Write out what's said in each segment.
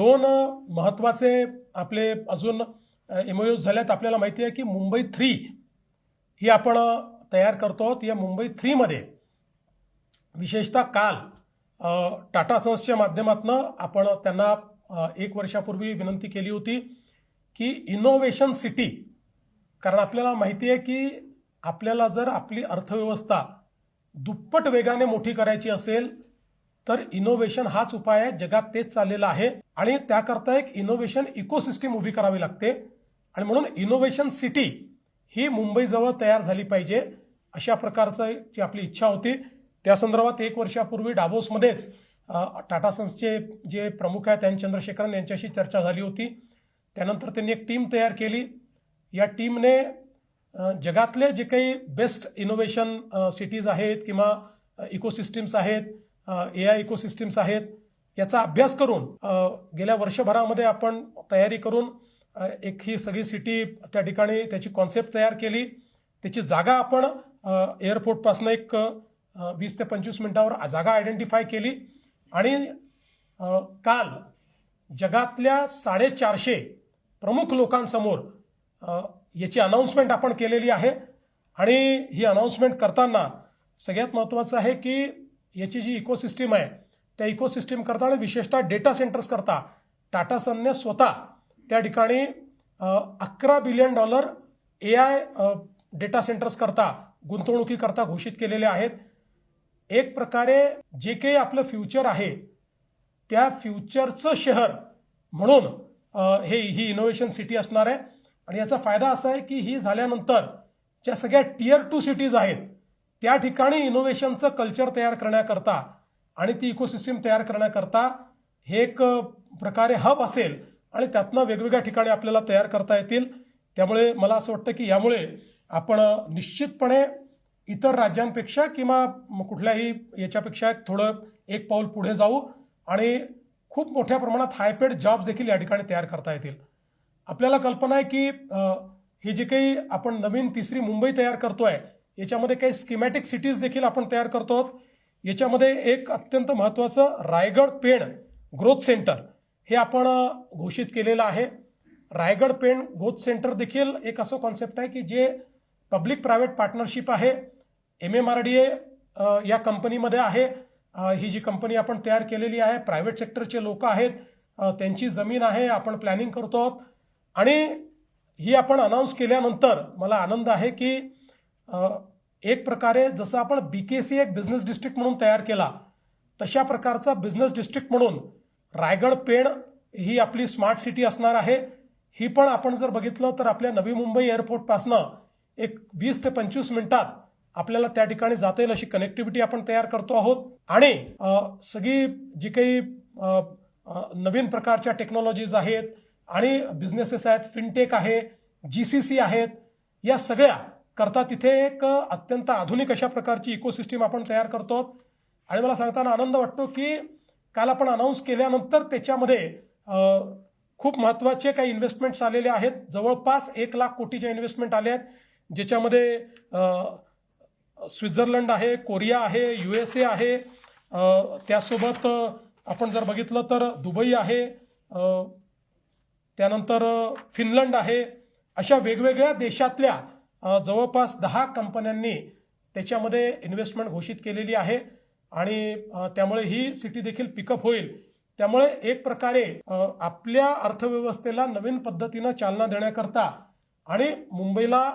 दोन महत्त्वाचे आपले अजून एमओयूज झाल्यात आपल्याला माहिती आहे की मुंबई थ्री ही आपण तयार करतो. आहोत या मुंबई थ्रीमध्ये विशेषतः काल टाटा सन्सच्या माध्यमातून आपण त्यांना एक वर्षापूर्वी विनंती केली होती की इनोव्हेशन सिटी कारण आपल्याला माहिती आहे की आपल्याला जर आपली अर्थव्यवस्था दुप्पट वेगाने मोठी करायची असेल तर इनोव्हेशन हाच उपाय आहे. जगात तेच चाललेलं आहे. आणि त्याकरता एक इनोव्हेशन इकोसिस्टीम उभी करावी लागते. आणि म्हणून इनोव्हेशन सिटी ही मुंबईजवळ तयार झाली पाहिजे अशा प्रकारचं आपली इच्छा होती. त्या संदर्भात एक वर्षापूर्वी डाबोसमध्येच टाटा सन्सचे जे प्रमुख आहेत एन चंद्रशेखरन यांच्याशी चर्चा झाली होती. त्यानंतर त्यांनी एक टीम तयार केली. या टीमने जगातले जे काही बेस्ट इनोव्हेशन सिटीज आहेत किंवा इकोसिस्टीम्स आहेत ए आय इकोसिस्टीम्स आहेत याचा अभ्यास करून गेल्या वर्षभरामध्ये आपण तयारी करून एक ही सगळी सिटी त्या ठिकाणी त्याची कॉन्सेप्ट तयार केली. त्याची जागा आपण एअरपोर्टपासून एक वीस ते पंचवीस मिनिटावर जागा आयडेंटिफाय केली. आणि काल जगातल्या साडेचारशे प्रमुख लोकांसमोर याची अनाऊन्समेंट आपण केलेली आहे. आणि ही अनाऊन्समेंट करताना सगळ्यात महत्त्वाचं आहे की याची जी इकोसिस्टीम आहे त्या इकोसिस्टीम करता आणि विशेषतः डेटा सेंटर्स करता. टाटा सनने स्वतः त्या ठिकाणी अकरा billion dollar A I data centres करता गुंतवणुकीकरता घोषित केलेले आहेत. एक प्रकारे जे काही आपलं फ्युचर आहे त्या फ्युचरचं शहर म्हणून हे ही इनोव्हेशन सिटी असणार आहे. आणि याचा फायदा असा आहे की ही झाल्यानंतर ज्या सगळ्या टियर टू सिटीज आहेत त्या ठिकाणी इनोव्हेशनचं कल्चर तयार करण्याकरता आणि ती इकोसिस्टीम तयार करण्याकरता हे एक प्रकारे हब असेल आणि त्यातनं वेगवेगळ्या ठिकाणी आपल्याला तयार करता येतील. त्यामुळे मला असं वाटतं की यामुळे आपण निश्चितपणे इतर राज्यांपेक्षा किंवा कुठल्याही याच्यापेक्षा थोडं एक पाऊल पुढे जाऊ आणि खूप मोठ्या प्रमाणात हायपेड जॉब्स देखील या ठिकाणी तयार करता येतील. आपल्याला कल्पना आहे की हे जे काही आपण नवीन तिसरी मुंबई तयार करतोय याच्यामध्ये काही स्कीमॅटिक सिटीज देखील आपण तयार करतो आहोत. याच्यामध्ये एक अत्यंत महत्त्वाचं रायगड पेण ग्रोथ सेंटर हे आपण घोषित केलेलं आहे. रायगड पेण ग्रोथ सेंटर देखील एक असं कॉन्सेप्ट आहे की जे पब्लिक प्रायव्हेट पार्टनरशिप आहे M M R D A या कंपनीमध्ये आहे. ही जी कंपनी आपण तयार केलेली आहे प्रायव्हेट सेक्टरचे लोक आहेत त्यांची जमीन आहे आपण प्लॅनिंग करतो आहोत. आणि ही आपण अनाऊन्स केल्यानंतर मला आनंद आहे की एक प्रकारे जसं आपण बी के सी एक बिझनेस डिस्ट्रिक्ट म्हणून तयार केला तशा प्रकारचा बिझनेस डिस्ट्रिक्ट म्हणून रायगड पेण ही आपली स्मार्ट सिटी असणार आहे. ही पण आपण जर बघितलं तर आपल्या नवी मुंबई एअरपोर्टपासनं एक वीस ते पंचवीस मिनिटात आपल्याला त्या ठिकाणी जाता येईल अशी कनेक्टिव्हिटी आपण तयार करतो आहोत. आणि सगळी जी काही नवीन प्रकारच्या टेक्नॉलॉजीज आहेत आणि बिझनेसेस आहेत फिनटेक आहे जी सी सी आहेत या सगळ्या करता तिथे एक अत्यंत आधुनिक अशा प्रकारची इकोसिस्टीम आपण तयार करतो. आहोत आणि मला सांगताना आनंद वाटतो की काल आपण अनाऊन्स केल्यानंतर त्याच्यामध्ये खूप महत्त्वाचे काही इन्व्हेस्टमेंट्स आलेले आहेत. जवळपास एक लाख कोटीच्या इन्व्हेस्टमेंट आले आहेत. ज्याच्यामध्ये स्वित्झर्लंड आहे कोरिया आहे यू एस ए आहे. त्यासोबत आपण जर बघितलं तर दुबई आहे. त्यानंतर फिनलंड आहे. अशा वेगवेगळ्या देशातल्या जवळपास दहा कंपन्यांनी त्याच्यामध्ये इन्व्हेस्टमेंट घोषित केलेली आहे. आणि त्यामुळे ही सिटी देखील पिकअप होईल. त्यामुळे एक प्रकारे आपल्या अर्थव्यवस्थेला नवीन पद्धतीनं चालना देण्याकरता आणि मुंबईला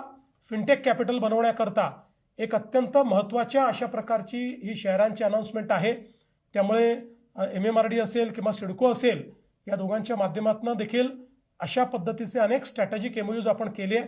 फिनटेक कॅपिटल बनवण्याकरता एक अत्यंत महत्त्वाच्या अशा प्रकारची ही शहरांची अनाऊन्समेंट आहे. त्यामुळे एम एम आर डी असेल किंवा सिडको असेल या दोघांच्या माध्यमातून देखील अशा पद्धतीचे अनेक स्ट्रॅटेजिक एमओयूज आपण केले.